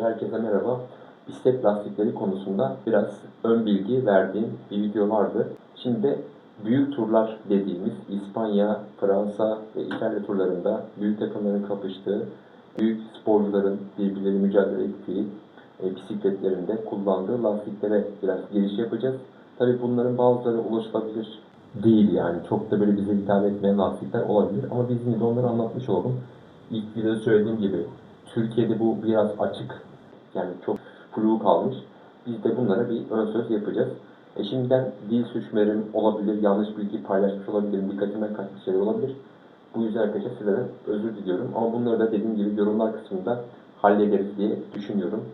Herkese merhaba. Bisiklet lastikleri konusunda biraz ön bilgi verdiğim bir video vardı. Şimdi de büyük turlar dediğimiz İspanya, Fransa ve İtalya turlarında büyük takımların kapıştığı, büyük sporcuların birbirleriyle mücadele ettiği e, bisikletlerinde kullandığı lastiklere biraz giriş yapacağız. Tabii bunların bazıları ulaşılabilir değil yani. Çok da böyle bize hitap etmeyen lastikler olabilir ama biz yine de onları anlatmış olalım. İlk videoda söylediğim gibi Türkiye'de bu biraz açık yani çok flu kalmış. Biz de bunlara bir ön söz yapacağız. E şimdiden dil suçmalarım olabilir, yanlış bilgi paylaşmış olabilirim, dikkatime kaçmış şeyler olabilir. Bu yüzden arkadaşlar sizlere özür diliyorum. Ama bunları da dediğim gibi yorumlar kısmında hallederiz diye düşünüyorum.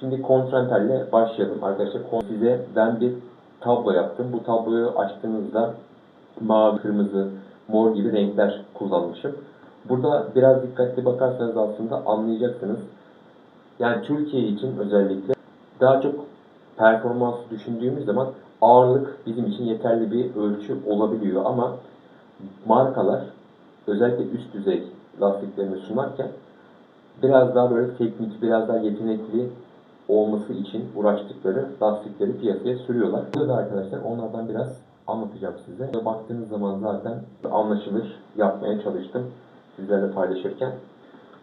Şimdi kontrentalle başlayalım arkadaşlar. Size ben bir tablo yaptım. Bu tabloyu açtığınızda mavi, kırmızı, mor gibi renkler kullanmışım. Burada biraz dikkatli bakarsanız aslında anlayacaksınız. Yani Türkiye için özellikle daha çok performans düşündüğümüz zaman ağırlık bizim için yeterli bir ölçü olabiliyor ama markalar özellikle üst düzey lastiklerini sunarken biraz daha böyle teknik, biraz daha yetenekli olması için uğraştıkları lastikleri piyasaya sürüyorlar. Burada da arkadaşlar onlardan biraz anlatacağım size. Baktığınız zaman zaten anlaşılır yapmaya çalıştım sizlerle paylaşırken.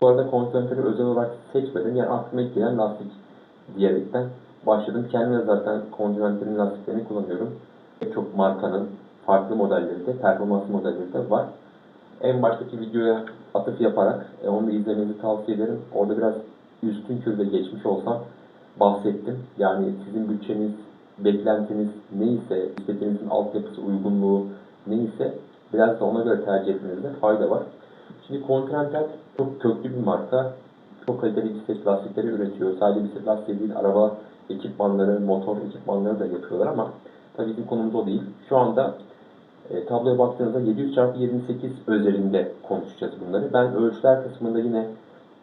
Bu arada kontraktörü özel olarak seçmedim. Yani aklıma ilk gelen lastik diyerekten başladım. Kendim de zaten kontraktörün lastiklerini kullanıyorum. Çok markanın farklı modelleri de, performans modelleri de var. En baştaki videoya atıf yaparak e, onu da izlemenizi tavsiye ederim. Orada biraz üstün körde geçmiş olsam bahsettim. Yani sizin bütçeniz, beklentiniz neyse, bisikletinizin altyapısı, uygunluğu neyse biraz da ona göre tercih etmenizde fayda var. Şimdi Continental çok köklü bir marka. Çok kaliteli bisiklet lastikleri üretiyor. Sadece bisiklet lastiği değil, araba ekipmanları, motor ekipmanları da yapıyorlar ama tabii bizim konumuz o değil. Şu anda e, tabloya baktığınızda 700 x 28 özelinde konuşacağız bunları. Ben ölçüler kısmında yine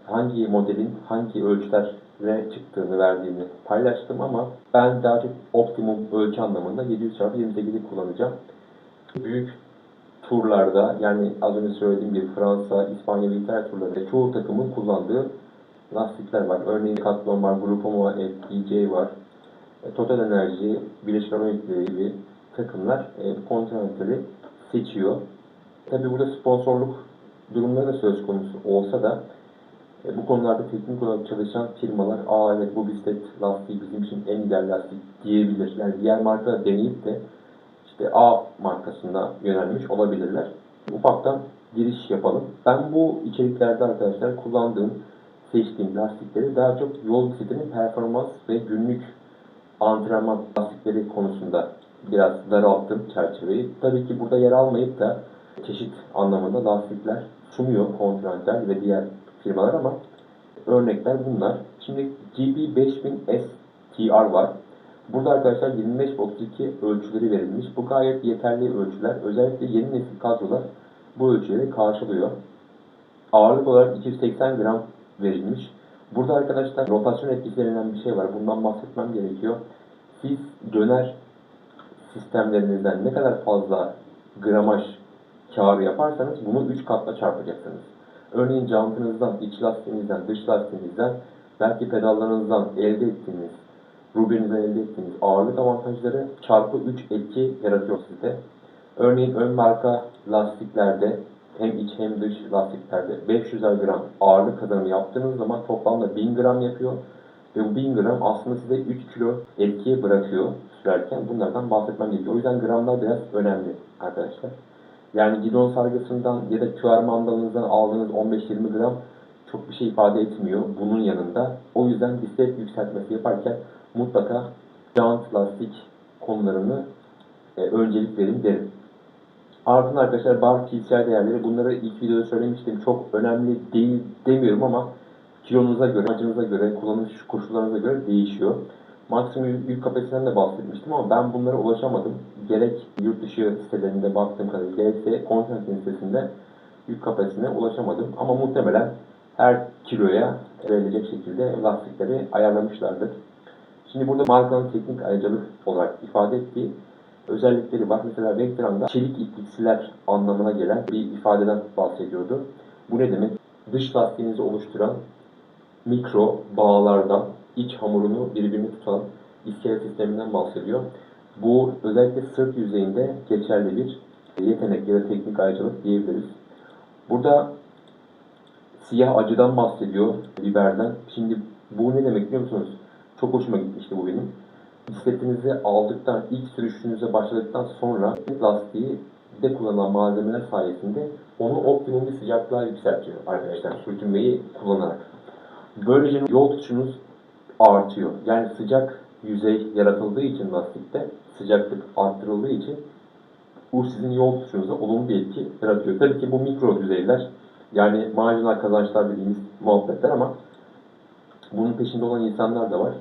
hangi modelin hangi ölçülere çıktığını verdiğini paylaştım ama ben daha çok optimum ölçü anlamında 700 x 28'i kullanacağım. Büyük turlarda yani az önce söylediğim gibi Fransa, İspanya ve İtalya turlarında çoğu takımın kullandığı lastikler var. Örneğin Decathlon var, Groupama var, FDJ var. E, Total Enerji, Birleşik Arap Emirlikleri gibi takımlar e, Continental'i seçiyor. Tabi burada sponsorluk durumları da söz konusu olsa da e, bu konularda teknik olarak çalışan firmalar aa evet bu bisiklet lastiği bizim için en ideal lastik diyebilir. Yani diğer marka deneyip de işte A markasına yönelmiş olabilirler. Ufaktan giriş yapalım. Ben bu içeriklerde arkadaşlar kullandığım, seçtiğim lastikleri daha çok yol bisikletinin performans ve günlük antrenman lastikleri konusunda biraz daralttım çerçeveyi. Tabii ki burada yer almayıp da çeşit anlamında lastikler sunuyor Continental ve diğer firmalar ama örnekler bunlar. Şimdi GB5000S TR var. Burada arkadaşlar 25-32 ölçüleri verilmiş. Bu gayet yeterli ölçüler. Özellikle yeni nesil kadrolar bu ölçüleri karşılıyor. Ağırlık olarak 280 gram verilmiş. Burada arkadaşlar rotasyon etkisi bir şey var. Bundan bahsetmem gerekiyor. Siz döner sistemlerinizden ne kadar fazla gramaj kârı yaparsanız bunu 3 katla çarpacaksınız. Örneğin jantınızdan, iç lastiğinizden, dış lastiğinizden, belki pedallarınızdan elde ettiğiniz, rubinizden elde ettiğiniz ağırlık avantajları çarpı 3 etki yaratıyor sizde. Örneğin ön marka lastiklerde hem iç hem dış lastiklerde 500 gram ağırlık kazanımı yaptığınız zaman toplamda 1000 gram yapıyor. Ve bu 1000 gram aslında size 3 kilo etkiye bırakıyor sürerken. Bunlardan bahsetmem gerekiyor. O yüzden gramlar biraz önemli arkadaşlar. Yani gidon sargısından ya da QR mandalınızdan aldığınız 15-20 gram çok bir şey ifade etmiyor bunun yanında. O yüzden bisiklet yükseltmesi yaparken mutlaka jant lastik konularını e, öncelik verin derim. Ardından arkadaşlar bar PCI değerleri bunları ilk videoda söylemiştim. Çok önemli değil demiyorum ama kilonuza göre, amacınıza göre, kullanış koşullarınıza göre değişiyor. Maksimum yük kapasitesinden de bahsetmiştim ama ben bunlara ulaşamadım. Gerek yurt dışı sitelerinde baktığım kadarıyla gerekse Continental sitesinde yük kapasitesine ulaşamadım. Ama muhtemelen her kiloya verilecek şekilde lastikleri ayarlamışlardır. Şimdi burada markanın teknik ayrıcalık olarak ifade ettiği özellikleri var. Mesela Vectran'da çelik ipliksiler anlamına gelen bir ifadeden bahsediyordu. Bu ne demek? Dış lastiğinizi oluşturan mikro bağlardan iç hamurunu birbirini tutan iskelet sisteminden bahsediyor. Bu özellikle sırt yüzeyinde geçerli bir yetenek ya da teknik ayrıcalık diyebiliriz. Burada siyah acıdan bahsediyor, biberden. Şimdi bu ne demek biliyor musunuz? Çok hoşuma gitmişti bu benim. Bisikletinizi aldıktan, ilk sürüşünüze başladıktan sonra lastiği de kullanılan malzemeler sayesinde onu optimum bir sıcaklığa yükseltiyor arkadaşlar sürtünmeyi kullanarak. Böylece yol tutuşunuz artıyor. Yani sıcak yüzey yaratıldığı için lastikte, sıcaklık arttırıldığı için bu sizin yol tutuşunuza olumlu bir etki yaratıyor. Tabii ki bu mikro düzeyler yani marjinal kazançlar dediğimiz muhabbetler ama bunun peşinde olan insanlar da var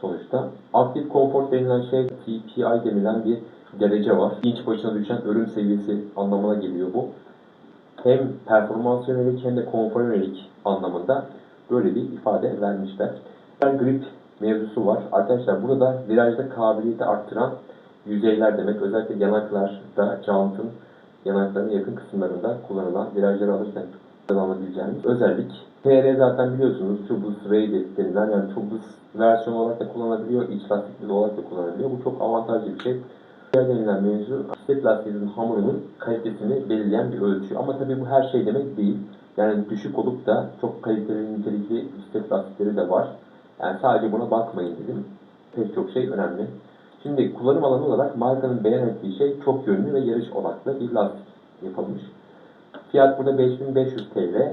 sonuçta. Aktif konfor denilen şey TPI denilen bir derece var. İnç başına düşen ölüm seviyesi anlamına geliyor bu. Hem performans yönelik hem de konfor yönelik anlamında böyle bir ifade vermişler. Bir grip mevzusu var. Arkadaşlar burada virajda kabiliyeti arttıran yüzeyler demek. Özellikle yanaklarda, jantın yanaklarının yakın kısımlarında kullanılan virajları alırken kullanabileceğimiz özellik. TR zaten biliyorsunuz tubeless rated denilen yani tubeless versiyon olarak da kullanılabiliyor, iç lastikli olarak da kullanılabiliyor. Bu çok avantajlı bir şey. Diğer denilen mevzu bisiklet lastiğinin hamurunun kalitesini belirleyen bir ölçü. Ama tabii bu her şey demek değil. Yani düşük olup da çok kaliteli, nitelikli bisiklet lastikleri de var. Yani sadece buna bakmayın dedim. Pek çok şey önemli. Şimdi kullanım alanı olarak markanın beyan ettiği şey çok yönlü ve yarış odaklı bir lastik yapılmış. Fiyat burada 5500 TL.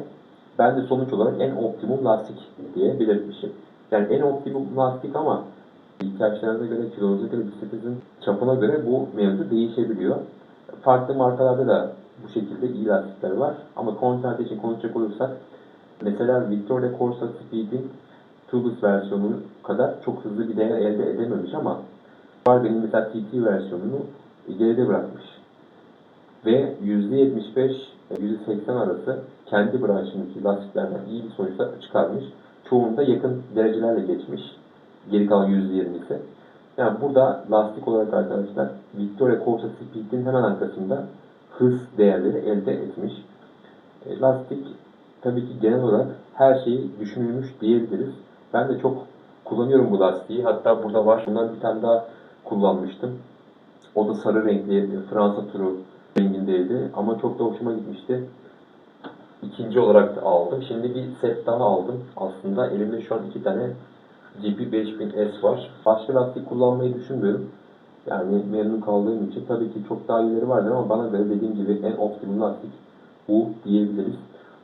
Ben de sonuç olarak en optimum lastik diye belirtmişim. Yani en optimum lastik ama ihtiyaçlarınıza göre, kilonuza göre, bisikletinizin çapına göre bu mevzu değişebiliyor. Farklı markalarda da bu şekilde iyi lastikler var. Ama Continental için konuşacak olursak mesela Victoria Corsa Speed'in tubeless versiyonu kadar çok hızlı bir değer elde edememiş ama var benim mesela TT versiyonunu geride bırakmış. Ve %75 %80 arası kendi branşındaki lastiklerden iyi bir sonuçlar çıkarmış. Çoğunda yakın derecelerle geçmiş. Geri kalan %20'si. Yani burada lastik olarak arkadaşlar Victoria Corsa Speed'in hemen arkasında hız değerleri elde etmiş. E, lastik tabii ki genel olarak her şeyi düşünülmüş diyebiliriz. Ben de çok kullanıyorum bu lastiği. Hatta burada var. Bundan bir tane daha kullanmıştım. O da sarı renkli Fransa turu rengindeydi. Ama çok da hoşuma gitmişti. İkinci olarak da aldım. Şimdi bir set daha aldım. Aslında elimde şu an iki tane GP5000S var. Başka lastik kullanmayı düşünmüyorum. Yani memnun kaldığım için tabii ki çok daha iyileri vardır ama bana göre dediğim gibi en optimum lastik bu diyebiliriz.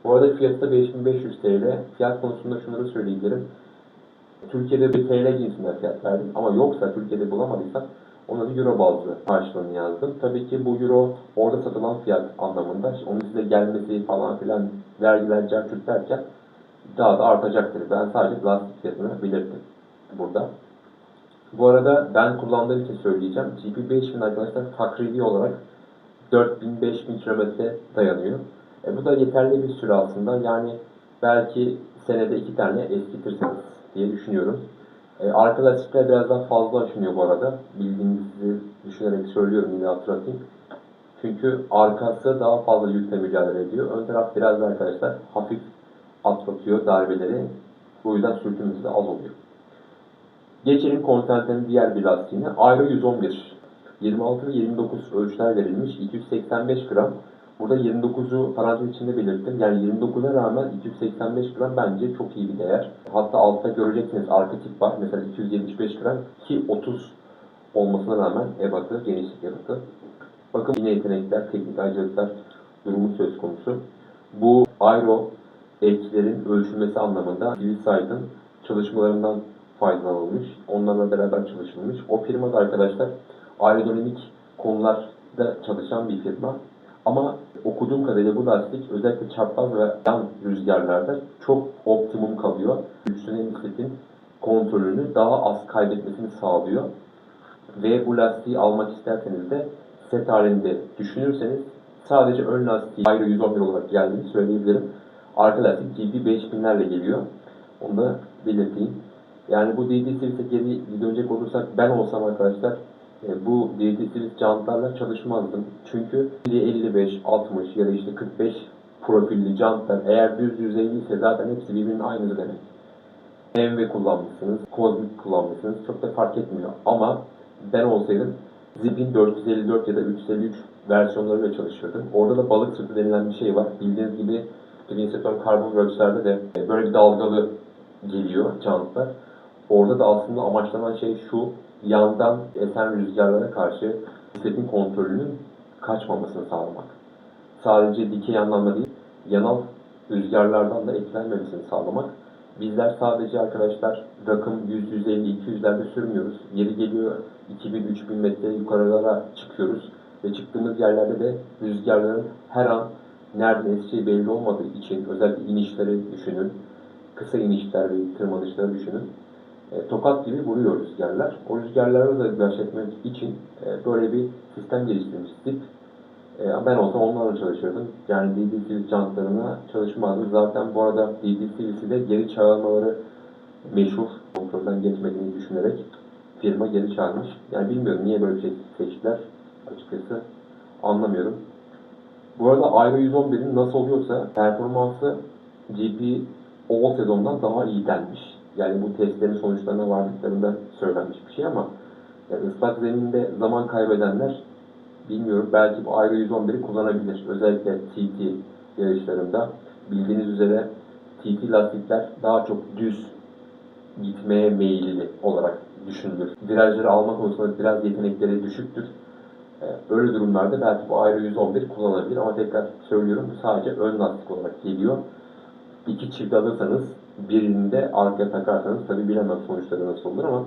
Bu arada fiyatı da 5500 TL. Fiyat konusunda şunları söyleyebilirim. Türkiye'de bir TL cinsinden fiyat verdim ama yoksa Türkiye'de bulamadıysak ona da euro bazlı karşılığını yazdım. Tabii ki bu euro orada satılan fiyat anlamında. Onun size gelmesi falan filan vergiler, carçurt derken daha da artacaktır. Ben sadece plastik fiyatını belirttim burada. Bu arada ben kullandığım için söyleyeceğim. GP5000 arkadaşlar takribi olarak 4000-5000 kilometre dayanıyor. E, bu da yeterli bir süre aslında. Yani belki senede iki tane eskitirsiniz diye düşünüyorum. E, arka lastikler biraz daha fazla aşınıyor bu arada. Bildiğinizi düşünerek söylüyorum yine hatırlatayım. Çünkü arkası daha fazla yükle mücadele ediyor. Ön taraf biraz da arkadaşlar hafif atlatıyor darbeleri. Bu yüzden sürtünmesi de az oluyor. Geçelim Continental'in diğer bir lastiğine. Aero 111. 26 ve 29 ölçüler verilmiş. 285 gram. Burada 29'u parantez içinde belirttim. Yani 29'a rağmen 285 gram bence çok iyi bir değer. Hatta altta göreceksiniz arka tip var. Mesela 275 gram ki 30 olmasına rağmen ebatı, genişlik ebatı. Bakın yine yetenekler, teknik ayrıcalıklar durumu söz konusu. Bu aero eklerin ölçülmesi anlamında Hillside'ın çalışmalarından faydalanılmış. Onlarla beraber çalışılmış. O firma da arkadaşlar aerodinamik konularda çalışan bir firma. Ama okuduğum kadarıyla bu lastik özellikle çapraz ve yan rüzgarlarda çok optimum kalıyor. Üstüne bisikletin kontrolünü daha az kaybetmesini sağlıyor. Ve bu lastiği almak isterseniz de set halinde düşünürseniz sadece ön lastiği ayrı 111 olarak geldiğini söyleyebilirim. Arka lastik GB 5000'lerle geliyor. Onu da belirteyim. Yani bu DD Series geri dönecek olursak ben olsam arkadaşlar bu DD Series jantlarla çalışmazdım. Çünkü 55, 60 ya da işte 45 profilli jantlar eğer düz yüzeyli zaten hepsi birbirinin aynısı demek. MV kullanmışsınız, Cosmic kullanmışsınız. Çok da fark etmiyor. Ama ben olsaydım Zip'in 454 ya da 353 versiyonlarıyla çalışırdım. Orada da balık sırtı denilen bir şey var. Bildiğiniz gibi Twin Saturn Carbon Works'lerde de e, böyle bir dalgalı geliyor jantlar. Orada da aslında amaçlanan şey şu, yandan esen rüzgarlara karşı bisikletin kontrolünün kaçmamasını sağlamak. Sadece dikey anlamda değil, yanal rüzgarlardan da etkilenmemesini sağlamak. Bizler sadece arkadaşlar rakım 100, 150, 200'lerde sürmüyoruz. Yeri geliyor 2000, 3000 metre yukarılara çıkıyoruz. Ve çıktığımız yerlerde de rüzgarların her an nereden eseceği belli olmadığı için özellikle inişleri düşünün. Kısa inişler ve tırmanışları düşünün. E, tokat gibi vuruyor rüzgarlar. O rüzgarları da baş için e, böyle bir sistem geliştirmiştik. E, ben olsam onlarla çalışırdım. Yani DDC jantlarına çalışmazdım. Zaten bu arada DDC'si de geri çağırmaları meşhur. Kontrolden geçmediğini düşünerek firma geri çağırmış. Yani bilmiyorum niye böyle bir şey seçtiler açıkçası. Anlamıyorum. Bu arada Aero 111'in nasıl oluyorsa performansı GP All sezondan daha iyi denmiş. Yani bu testlerin sonuçlarına vardıklarında söylenmiş bir şey ama yani ıslak zeminde zaman kaybedenler bilmiyorum belki bu Aero 111'i kullanabilir. Özellikle TT yarışlarında bildiğiniz üzere TT lastikler daha çok düz gitmeye meyilli olarak düşünülür. Virajları alma konusunda biraz yetenekleri düşüktür. Ee, Öyle durumlarda belki bu Aero 111 kullanılabilir ama tekrar söylüyorum bu sadece ön lastik olarak geliyor. İki çift alırsanız birini de arkaya takarsanız tabi bilemem sonuçları nasıl olur ama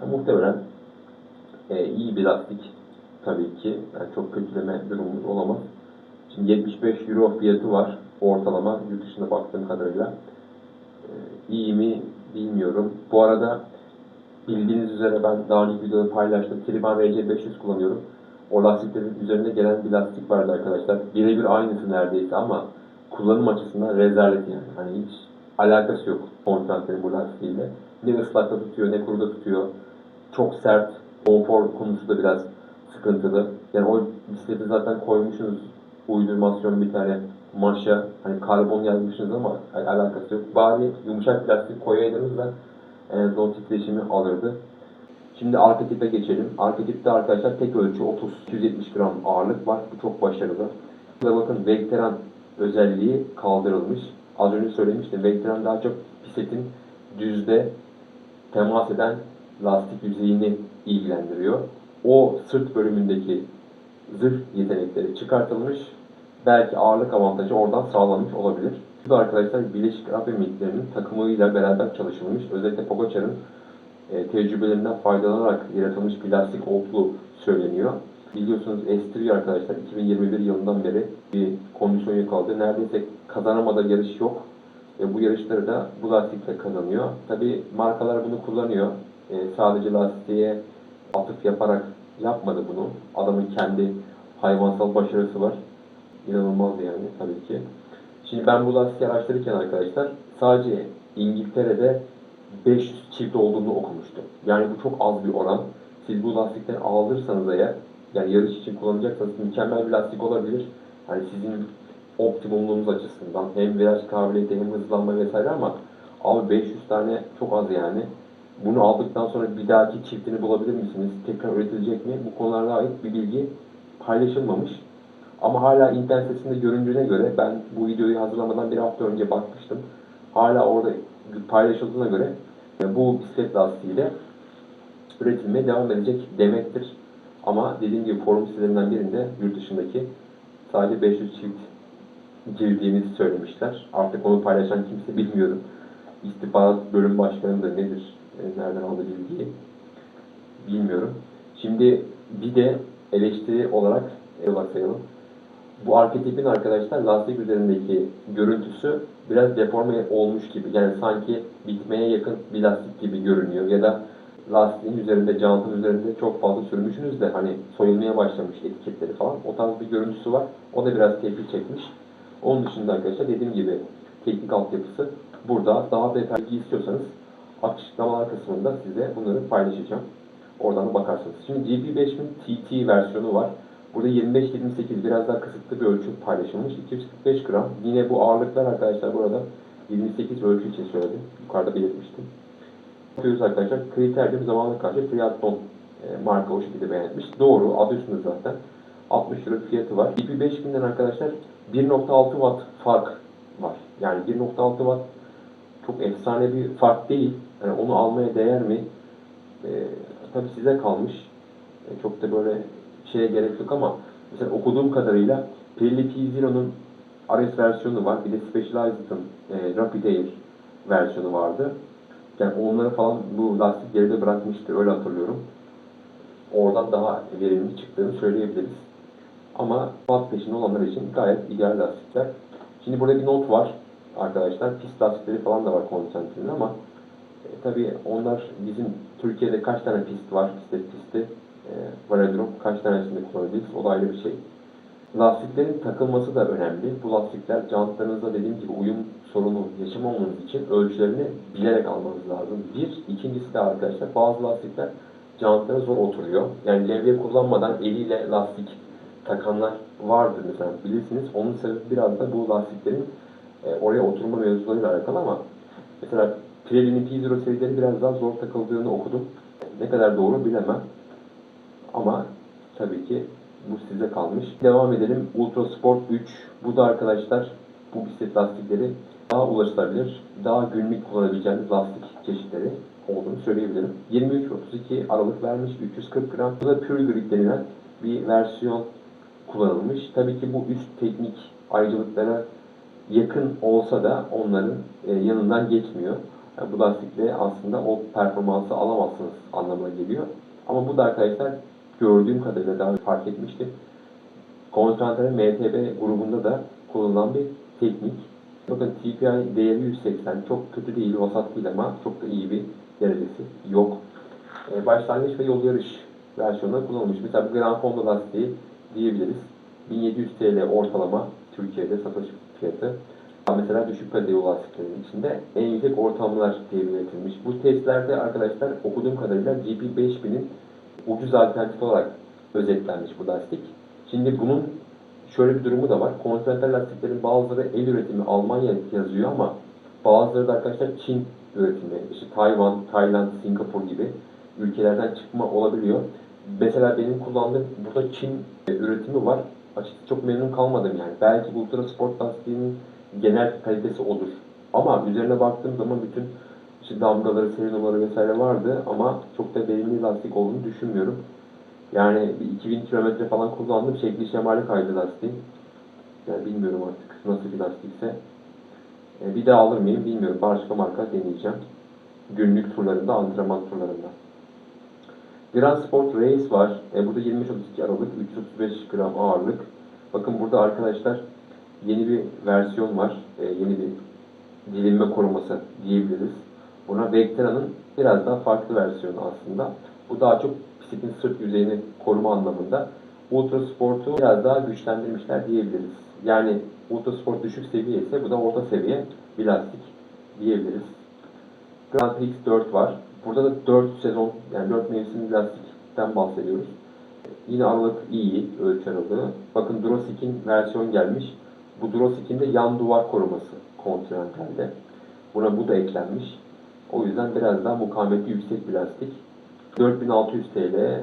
yani muhtemelen e, iyi bir lastik tabii ki. Yani çok kötüleme durumumuz olamaz. Şimdi 75 euro fiyatı var ortalama yurt dışında baktığım kadarıyla. E, iyi mi bilmiyorum. Bu arada bildiğiniz üzere ben daha önce videoda paylaştım. Triban RC500 kullanıyorum. O lastiklerin üzerinde gelen bir lastik vardı arkadaşlar. Birebir aynısı neredeyse ama kullanım açısından rezalet yani. Hani hiç alakası yok Constantin'in bu lastiğiyle. Ne ıslakta tutuyor ne kuruda tutuyor. Çok sert. Konfor konusu da biraz sıkıntılı. Yani o bisikleti zaten koymuşsunuz uydurmasyon bir tane maşa. Hani karbon yazmışsınız ama al- alakası yok. Bari yumuşak plastik koyaydınız da en o titreşimi alırdı. Şimdi arka tipe geçelim. Arka tipte arkadaşlar tek ölçü 30-270 gram ağırlık var. Bu çok başarılı. Burada bakın Vectran özelliği kaldırılmış. Az önce söylemiştim. Vectran daha çok bisikletin düzde temas eden lastik yüzeyini ilgilendiriyor. O sırt bölümündeki zırh yetenekleri çıkartılmış. Belki ağırlık avantajı oradan sağlanmış olabilir. Bu da arkadaşlar Birleşik Arap Emirlikleri'nin takımıyla beraber çalışılmış. Özellikle Pogacar'ın e, tecrübelerinden faydalanarak yaratılmış bir lastik olduğu söyleniyor. Biliyorsunuz S3 arkadaşlar 2021 yılından beri bir kondisyon yakaladı. Neredeyse kazanamadığı yarış yok. Ve bu yarışları da bu lastikle kazanıyor. Tabi markalar bunu kullanıyor. E, sadece lastiğe atıf yaparak yapmadı bunu. Adamın kendi hayvansal başarısı var. İnanılmaz yani tabii ki. Şimdi ben bu lastiği araştırırken arkadaşlar sadece İngiltere'de 500 çift olduğunu okumuştum. Yani bu çok az bir oran. Siz bu lastikten aldırsanız eğer, yani yarış için kullanacaksanız mükemmel bir lastik olabilir. Yani sizin optimumluğunuz açısından hem viraj kabiliyeti hem hızlanma vesaire ama abi 500 tane çok az yani. Bunu aldıktan sonra bir dahaki çiftini bulabilir misiniz? Tekrar üretilecek mi? Bu konulara ait bir bilgi paylaşılmamış. Ama hala internet sitesinde göründüğüne göre ben bu videoyu hazırlamadan bir hafta önce bakmıştım. Hala orada paylaşıldığına göre bu bisiklet lastiğiyle üretilmeye devam edecek demektir. Ama dediğim gibi forum sitelerinden birinde yurt dışındaki sadece 500 çift girdiğimizi söylemişler. Artık onu paylaşan kimse bilmiyorum. İstihbarat bölüm başkanı da nedir, e, nereden aldı bilgiyi bilmiyorum. Şimdi bir de eleştiri olarak e, varsayalım. Bu arketipin arkadaşlar lastik üzerindeki görüntüsü biraz deforme olmuş gibi. Yani sanki bitmeye yakın bir lastik gibi görünüyor. Ya da lastiğin üzerinde, jantın üzerinde çok fazla sürmüşsünüz de hani soyulmaya başlamış etiketleri falan. O tarz bir görüntüsü var. O da biraz tepki çekmiş. Onun dışında arkadaşlar dediğim gibi teknik altyapısı burada. Daha detaylı bilgi istiyorsanız açıklamalar kısmında size bunları paylaşacağım. Oradan da bakarsınız. Şimdi GP5000 TT versiyonu var. Burada 25-28 biraz daha kısıtlı bir ölçü paylaşılmış. 245 gram. Yine bu ağırlıklar arkadaşlar burada 28 ölçü için söyledim. Yukarıda belirtmiştim. Bakıyoruz arkadaşlar. Kritercim zamanla karşı triathlon e, marka o şekilde beğenmiş. Doğru. Adı üstünde zaten. 60 lira bir fiyatı var. BP 5000'den arkadaşlar 1.6 watt fark var. Yani 1.6 watt çok efsane bir fark değil. Yani onu almaya değer mi? E, tabii size kalmış. E, çok da böyle şeye gerek yok ama mesela okuduğum kadarıyla Pirelli P0'nun RS versiyonu var. Bir de Specialized'ın e, Rapid Air versiyonu vardı. Yani onları falan bu lastik geride bırakmıştı. Öyle hatırlıyorum. Oradan daha verimli çıktığını söyleyebiliriz. Ama watt peşinde olanlar için gayet ideal lastikler. Şimdi burada bir not var arkadaşlar. Pist lastikleri falan da var Continental'in ama e, tabii onlar bizim Türkiye'de kaç tane pist var, bisiklet pisti, e, velodrom, kaç tanesini kullanabiliriz, o da ayrı bir şey. Lastiklerin takılması da önemli. Bu lastikler jantlarınızda dediğim gibi uyum sorunu yaşamamanız için ölçülerini bilerek almanız lazım. Bir, ikincisi de arkadaşlar bazı lastikler jantlara zor oturuyor. Yani levye kullanmadan eliyle lastik takanlar vardır mesela bilirsiniz. Onun sebebi biraz da bu lastiklerin e, oraya oturma mevzularıyla alakalı ama mesela Pirelli'nin P0 serileri biraz daha zor takıldığını okudum. Ne kadar doğru bilemem. Ama tabii ki bu size kalmış. Devam edelim. Ultra Sport 3. Bu da arkadaşlar bu bisiklet lastikleri daha ulaşılabilir, daha günlük kullanabileceğiniz lastik çeşitleri olduğunu söyleyebilirim. 23-32 Aralık vermiş 340 gram. Bu da Pure Grip denilen bir versiyon kullanılmış. Tabii ki bu üst teknik ayrıcalıklara yakın olsa da onların e, yanından geçmiyor. Yani bu lastikle aslında o performansı alamazsınız anlamına geliyor. Ama bu da arkadaşlar gördüğüm kadarıyla daha fark etmiştim. Konsantre MTB grubunda da kullanılan bir teknik. Bakın TPI değeri 180. Çok kötü değil, vasat değil ama çok da iyi bir derecesi yok. Ee, başlangıç ve yol yarış versiyonunda kullanılmış. Mesela bu Grand Fonda lastiği diyebiliriz. 1700 TL ortalama Türkiye'de satış fiyatı. Mesela düşük kalite yol lastiklerinin içinde en yüksek ortamlar diye belirtilmiş. Bu testlerde arkadaşlar okuduğum kadarıyla GP5000'in ucuz alternatif olarak özetlenmiş bu lastik. Şimdi bunun şöyle bir durumu da var. Kontinental lastiklerin bazıları el üretimi Almanya yazıyor ama bazıları da arkadaşlar Çin üretimi. İşte Tayvan, Tayland, Singapur gibi ülkelerden çıkma olabiliyor. Mesela benim kullandığım burada Çin üretimi var. Açıkçası çok memnun kalmadım yani. Belki Ultra Sport lastiğinin genel kalitesi odur. Ama üzerine baktığım zaman bütün işte damgaları, seri numaraları vesaire vardı ama çok da verimli lastik olduğunu düşünmüyorum. Yani bir 2000 kilometre falan kullandım. Şekli şemali kaydı lastiğin. Yani bilmiyorum artık nasıl bir lastikse. E, bir daha alır mıyım bilmiyorum. Başka marka deneyeceğim. Günlük turlarında, antrenman turlarında. Grand Sport Race var. E, burada 23-32 Aralık, 335 gram ağırlık. Bakın burada arkadaşlar yeni bir versiyon var. E, yeni bir dilimme koruması diyebiliriz. Buna Vectra'nın biraz daha farklı versiyonu aslında. Bu daha çok bisikletin sırt yüzeyini koruma anlamında. Ultra Sport'u biraz daha güçlendirmişler diyebiliriz. Yani Ultra Sport düşük seviye ise bu da orta seviye bir lastik diyebiliriz. Grand Prix 4 var. Burada da 4 sezon yani 4 mevsim lastikten bahsediyoruz. Yine aralık iyi ölçü aralığı. Bakın Durosik'in versiyon gelmiş. Bu Durosik'in de yan duvar koruması Continental'de. Buna bu da eklenmiş. O yüzden biraz daha mukavemeti yüksek bir lastik. 4600 TL.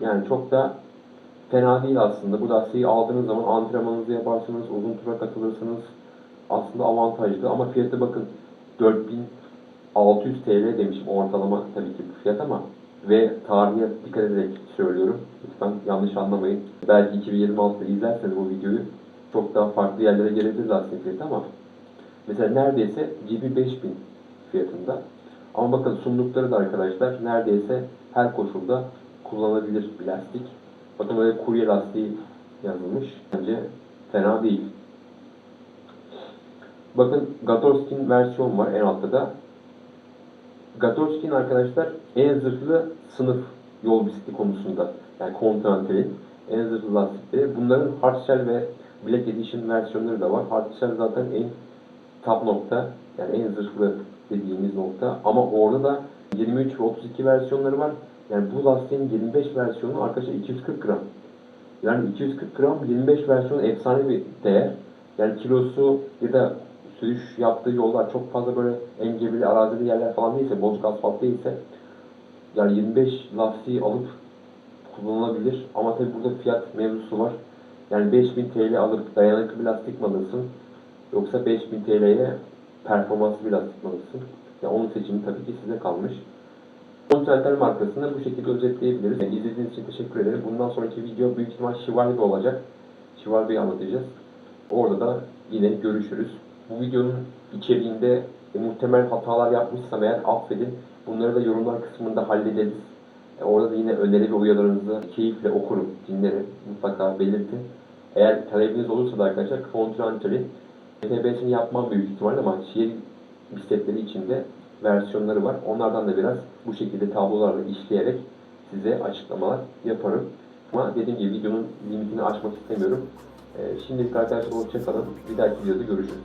Yani çok da fena değil aslında. Bu lastiği aldığınız zaman antrenmanınızı yaparsınız, uzun tura katılırsınız. Aslında avantajlı ama fiyatı bakın 4600 TL demişim ortalama tabii ki bu fiyat ama ve tarihe dikkat ederek söylüyorum. Lütfen yanlış anlamayın. Belki 2026'da izlerseniz bu videoyu çok daha farklı yerlere gelebilir lastiğin fiyatı ama mesela neredeyse GB5000 fiyatında. Ama bakın sunumlukları da arkadaşlar neredeyse her koşulda kullanılabilir bir lastik. Bakın böyle kurye lastiği yazılmış. Bence fena değil. Bakın Gatorskin versiyon var en altta da. Gatorskin arkadaşlar en zırhlı sınıf yol bisikleti konusunda. Yani Continental'in en zırhlı lastikleri. Bunların Hardshell ve Black Edition versiyonları da var. Hardshell zaten en top nokta. Yani en zırhlı dediğimiz nokta. Ama orada da 23 ve 32 versiyonları var. Yani bu lastiğin 25 versiyonu arkadaşlar 240 gram. Yani 240 gram 25 versiyonu efsane bir değer. Yani kilosu ya da sürüş yaptığı yollar çok fazla böyle engebeli arazili yerler falan değilse, bozuk asfalt değilse yani 25 lastiği alıp kullanılabilir. Ama tabi burada fiyat mevzusu var. Yani 5000 TL alıp dayanıklı bir lastik mi alırsın? Yoksa 5000 TL'ye performanslı bir lastik mi alırsın? Yani onun seçimi tabii ki size kalmış. Continental markasını bu şekilde özetleyebiliriz. Yani izlediğiniz için teşekkür ederim. Bundan sonraki video büyük ihtimal Şivalbe olacak. Şivalbe'yi anlatacağız. Orada da yine görüşürüz. Bu videonun içeriğinde e, muhtemel hatalar yapmışsam eğer affedin. Bunları da yorumlar kısmında hallederiz. E, orada da yine öneri ve uyarılarınızı keyifle okurum, dinlerim. Mutlaka belirtin. Eğer talebiniz olursa da arkadaşlar Continental'in TB'sini yapmam büyük ihtimalle ama şehir bisikletleri içinde versiyonları var. Onlardan da biraz bu şekilde tablolarla işleyerek size açıklamalar yaparım. Ama dediğim gibi videonun limitini aşmak istemiyorum. Ee, şimdilik arkadaşlar hoşçakalın. Bir dahaki videoda görüşürüz.